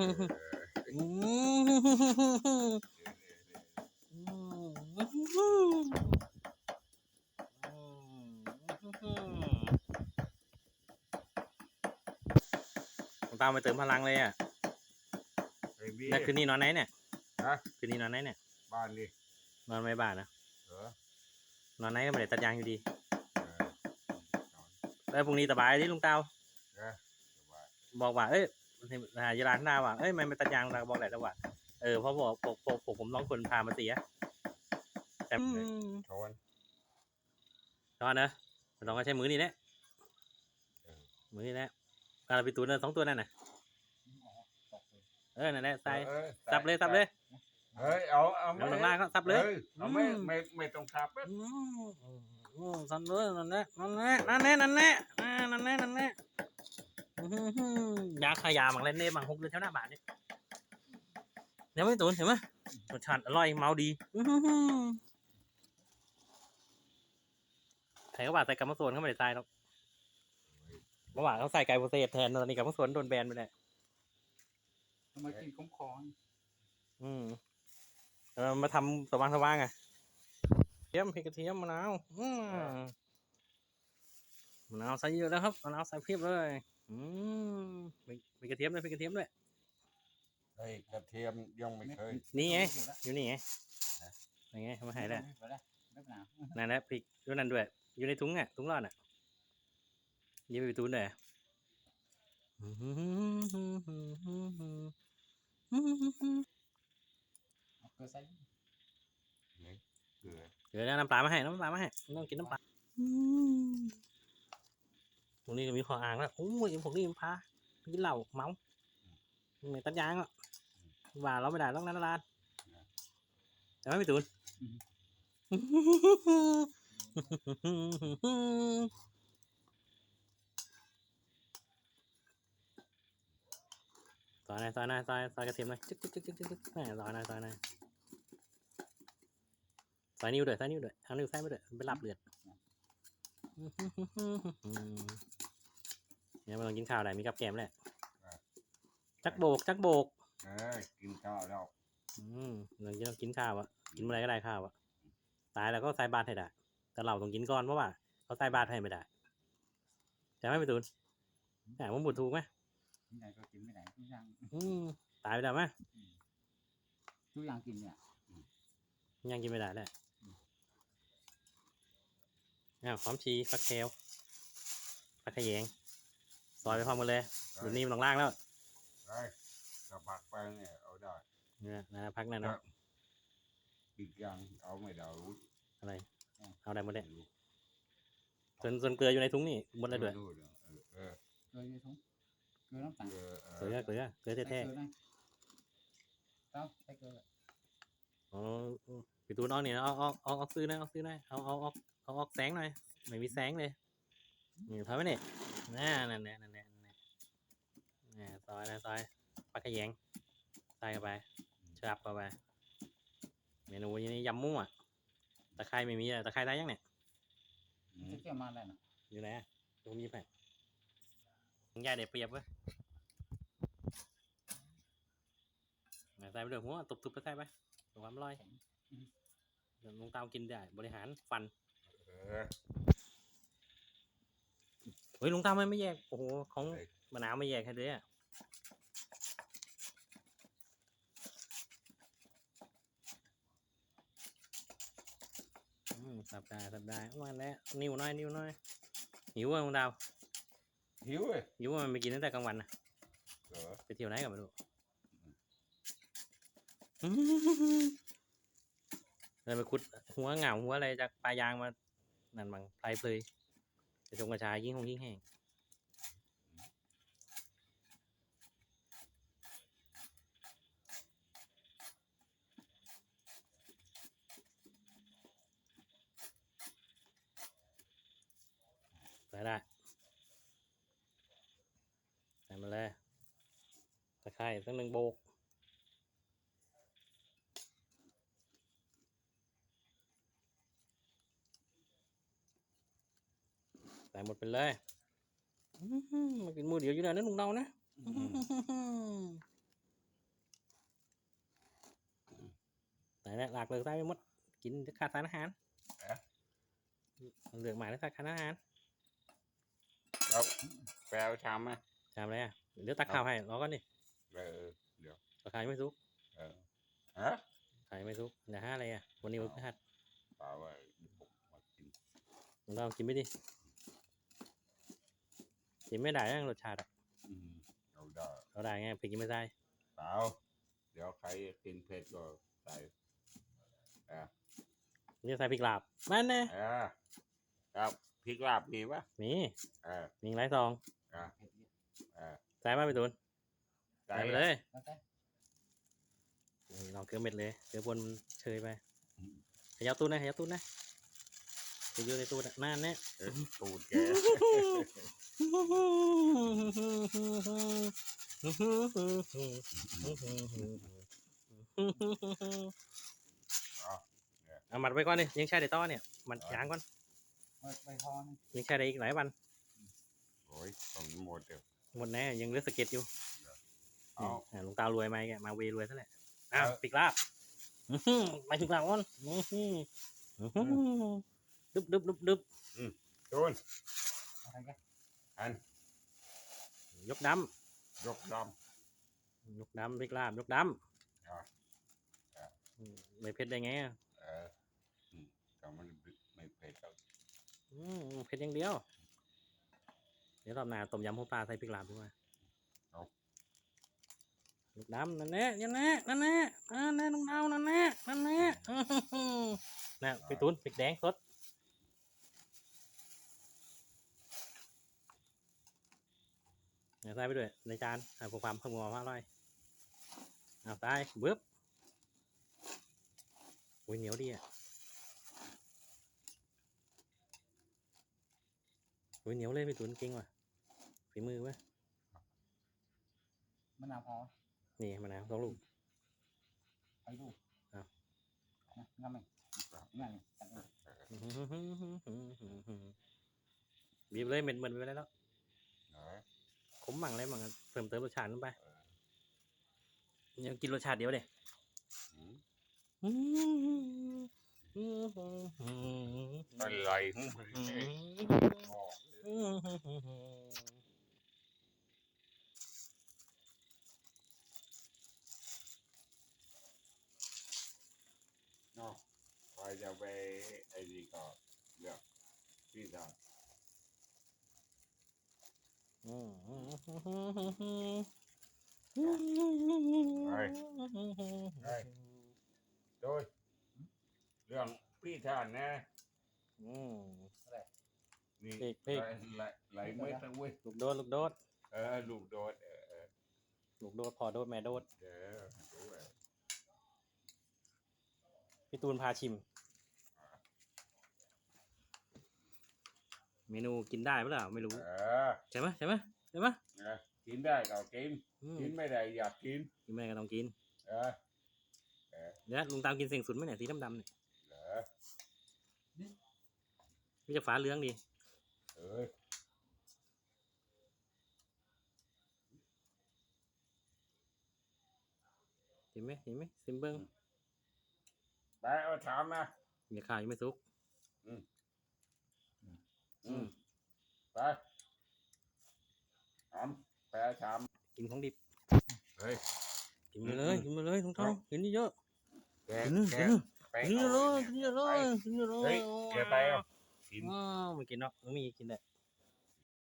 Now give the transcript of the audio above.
ผมตามไปเติมพลังเลยอะไอ้บี้แล้วคืนนี้นอนไหนเนี่ย ฮะคืนนี้นอนไหนเนี่ย บ้านดินอนไม่บ้านนะ เออนอนไหนก็ไม่ได้ตัดยางอยู่ดีเออแล้วพรุ่งนี้สบายดิลุงเตาเออสบายบอกว่า เอ้ย หายร้านหน้าว่าเอ้ยมันไม่ตัดยางเราบอกแหละแล้วว่าเออเพราะบอกผมผมผมผมน้องคนพามาเสียแต่ชนตอนนะมันต้องก็ใช้มือนี่แหละเออมือนี่แหละการไปตูนนะสองตัวนั่นน่ะเออนั่นแหละใส่ออซับเลยซับเลยเฮ้ยเอาเอาน้ำหนักล่างก็ซับเลยออเอาไม่อืมไม่ไม่ต้องซับเว้ยอืมอืมซับเลยนั่นแหละนั่นแหละนั่นแหละนั่นแหละอ่านั่นแหละนั่นแหละอื้อหือ ยาขายาบางเล่นเน่บางหกเดือนเท่าหน้าบาทเนี่ยเดี๋ยวไม่ตูนเห็นไหมรสชาติอร่อยเมาดีอื้อหือใครก็ว่าใส่กัมมะสวนเขาไม่ได้ใส่หรอกเมื่อวานเขาใส่ไก่โปรเซสแทนตอนนี้กัมมะสวนโดนแบนไปเลยทำไมกินขมคอนอืมเออมาทำสว่างสว่างๆอะเทียมพริกกระเทียมมะนาวอืมมะนาวใส่เยอะแล้วครับมะนาวใส่เพียบเลย อืมพริกพริกกระเทียมด้วยพริกกระเทียมด้วย เฮ้ยกระเทียมยังไม่เคย นี่ไง อยู่แล้วอยู่นี่ไงฮะ ยังไงมาให้แล้วไม่เป็นไรไม่เป็นไรนั่นแหละพริกด้วยนั่นด้วย อยู่ในถุงอะถุงรอดอะยิบไปถุงเลยเอาเกลือใส่เกลือเดี๋ยวน้ำปลามาให้ น้ำปลามาให้ต้องกินน้ำปลา ตรงนี้ก็มีขออ่างแล้วโอ้ยพวกนี้มันพากินเหล้าเมาไม่ตัดยางอะว่าเราไม่ได้ต้องนั้นร้านแต่ไม่ไปตูนซอยหน่อยซอยหน่อยซอยซอยกระเทียมหน่อยจึ๊กจึ๊กจึ๊กจึ๊กจึ๊กแม่ซอยหน่อยซอยหน่อยซอยนิ้วด้วยซอยนิ้วด้วยเอานิ้วใส่ไปด้วยมันเป็นลาบเลือด เนี่ยมันต้องกินข้าวได้มีกับแกล้มแหละจักโบกจักโบกเออกินข้าวแล้วอืมเราจะต้องกินข้าวอะกินเมื่อไรก็ได้ข้าวอะตายแล้วก็ใส่บาตรให้ได้ แต่เราต้องกินก่อนเพราะว่าเขาใส่บาตรให้ไม่ได้จะไม่ไปตูนแต่ผมบุถูกไหมที่ไหนก็กินไม่ได้ทุกอย่างอืมตายไปแล้วไหมทุกอย่างกินเนี่ยยังกินไม่ได้เลยอ้าวหอมชีฟักแคลฟักขยง ซอยไปพร้อมกันเลยเดี๋ยวนี้มันต้องล่างแล้วเฮ้ยกระปักไปเนี่ยเอาได้เนี่ยนะพักนั่นเนาะอีกอย่างเอาไม่ได้รู้อะไร เอาได้หมดเลยไม่รู้ส่วนส่วนเกลืออยู่ในถุงนี่หมดเลยด้วยไม่รู้เรื่องเออเออเกลือเยอะทุ่งเกลือน้ำตาลเออเอเกลืออเกลือเกลือใส่แท้เกลือได้เอาใส่เกลือๆอ๋อพี่ตูนเอาเนี่ยเอาเอาเอาเอาซื้อหนะเอาซื้อหนะเอาเอาเอาเอาออกแสงหน่อยไม่มีแสงเลยนี่ทำไว้เนี่ยน่านั่นแหละนั่นแหละนั่นแหละ นี่ซอยนะซอยปลากระแยงใส่เข้าไปชับเข้าไปเมนูนี้ยำมั่วตะไคร้ไม่มีอะตะไคร้ได้ยังเนี่ยอืมจะเกี่ยวมาได้นะอยู่ไหนอะตรงนี้ไปยายเด็ดเปรียบเว้ยไหนใส่ไปด้วยหัวตุบๆไปใส่ไปตรงความอร่อยเดี๋ยวลงเตากินได้ บริหารฟันเออเฮ้ยลุงตาไม่ไม่แยกโอ้โหของเฮ้ย มะนาวไม่แยกให้เลยอะอืมสับได้สับได้วันแล้วนิ้วน้อยนิ้วน้อยหิวอะลุงดาว หิวเว้ยหิวอะมันไปกินตั้งแต่กลางวันนะเออไปเที่ยวไหนกันไม่รู้เลยไปขุดหัวเหงาหัวอะไรจากปลายางมานั่นบังไพลเพลยจะชงกระชายยิ่งหงยิ่งแห้ง ได้ใส่มาเลยตะไคร้สักหนึ่งโบกใส่หมดไปเลยมัากินมือเดียวอยู่แล้วนะลุงเรานะแต่หลักเลยใส่ไปหมดกินจะขาดสารอาหารเหลือหมายแล้วขาดสารอาหาร เอาแปลชามไหมทำอะไรอะเดี๋ยวตักข้าวให้รอก่อนดิเออ เดี๋ยวราคายังไม่สุกเออฮะขายไม่สุกเดี๋ยวห้าอะไรอะ วันนี้วันพฤหัสเปล่าว่าผมมากินลองกินไม่ดิกินไม่ได้ยังรสชาติอะอืมเอาได้เราได้ไงเผ็ดกินไม่ได้เปล่าเดี๋ยวใครกินเผ็ดก็ใส่อ่านี่ใส่พริกลาบนั่นแน่อ่าครับพ ริกลาบมีปะมีอ่ามีหลายซองอ่าเผ็ดเยอะอ่าใส่มาไปตูนใส่ใส่ไปเลยแล้วแต่นี่ลองเกลือเม็ดเลยเกลือบนเชยไปขยับตู้นะขยับตู้นะจะอยู่ในตู้น่ะนั่นแน่เออตูดแกอ๋อเอามัดไปก่อนดิยังใช้ได้ต่อเนี่ย มัดยางก่อน ไว้ไว้พอนึงยังใช้ได้อีกหลายวันโอ้ยต้องหมดเดี๋ยวหมดแน่ยังเหลือสะเก็ดอยู่เอาอ่าลุงตารวยไหมแกมาเวรวยซะแหละอ้าวเอาปิกลาบอื้อหือไปปิกลาบก่อนอื้อหืออื้อหือดึบดึบดึบดึบตูนอะไรกันอันยกดยกดำยกดำปิกลาบยกดอ่าำอ่าอืมไม่เผ็ดได้ไงอะำเอออืมแต่มันไม่เผ็ดแล้ว อืมเผ็ดอย่างเดียว เดี๋ยวรอบหน้าต้มยำหัวปลาใส่พริกลาบดีกว่าลูกดำนั่นแน่นั่นแน่นั่นแน่นั่นแน่ลุงดาวนั่นแน่นั่นแน่อื้อหือน่ะพี่ตูนพริกแดงสดเดี๋ยวใส่ไปด้วยในจานให้พวกความเพิ่มความอร่อยเอาใส่บึ๊บอุ้ยเหนียวดีอะ อุ้ยเหนียวเลยพี่ตูนเก่งว่ะฝีมือเว้ยมะนาวพอนี่มะนาวสองลูกไปดูอ้าวนะงั้นไหมงั้นตัดเลยบีบเลยเม็ดเหมือนไปแล้วเออขมมั่งอะไรมั่งอะเพิ่มเติมรสชาติลงไปยังกินรสชาติเดียวเด้อืม อะไรของมึงเนี่ยบอกเลยเนาะใครจะไปไอ้นี่ก็เลือกพี่ทำโดยเรื่อ งพี่ท่านนะนี่เพกเพกไหลไหลไม่ต้องเว้ยลูกโดดลูกโดดเออลูกโดดเออเออลูกโดดพอโดดแม่โดดเดี๋ยวดูเออพี่ตูนพาชิม เมนูกินได้ปะล่ะไม่รู้ เออใช่ไหมใช่ไหมใช่ไหมเออกินได้ก็กิน อืมกินไม่ได้อยากกินกินไม่ได้ก็ต้องกินเออเดี๋ยวลุงตามกินเสียงสุดไหมเนี่ยสีดำๆเนี่ย เออ พี่จะฟ้าเหลื้องดีเออเห็นไหมเห็นไหมซิมเบิ้งไปเอาถามมาอย่าขายยังไม่สุกอืมไปถามไปถามกินของดิบเฮ้ยกินไปเลยกินไปเลยทองทองกินเยอะแกๆกินแกกินไปกินเยเอาอะเลยเนี่ยกินเยอะเลยกินเยอะเลยเฮ้ยแกไปเอา กินอ้าวไม่กินเนาะไม่มีกินได้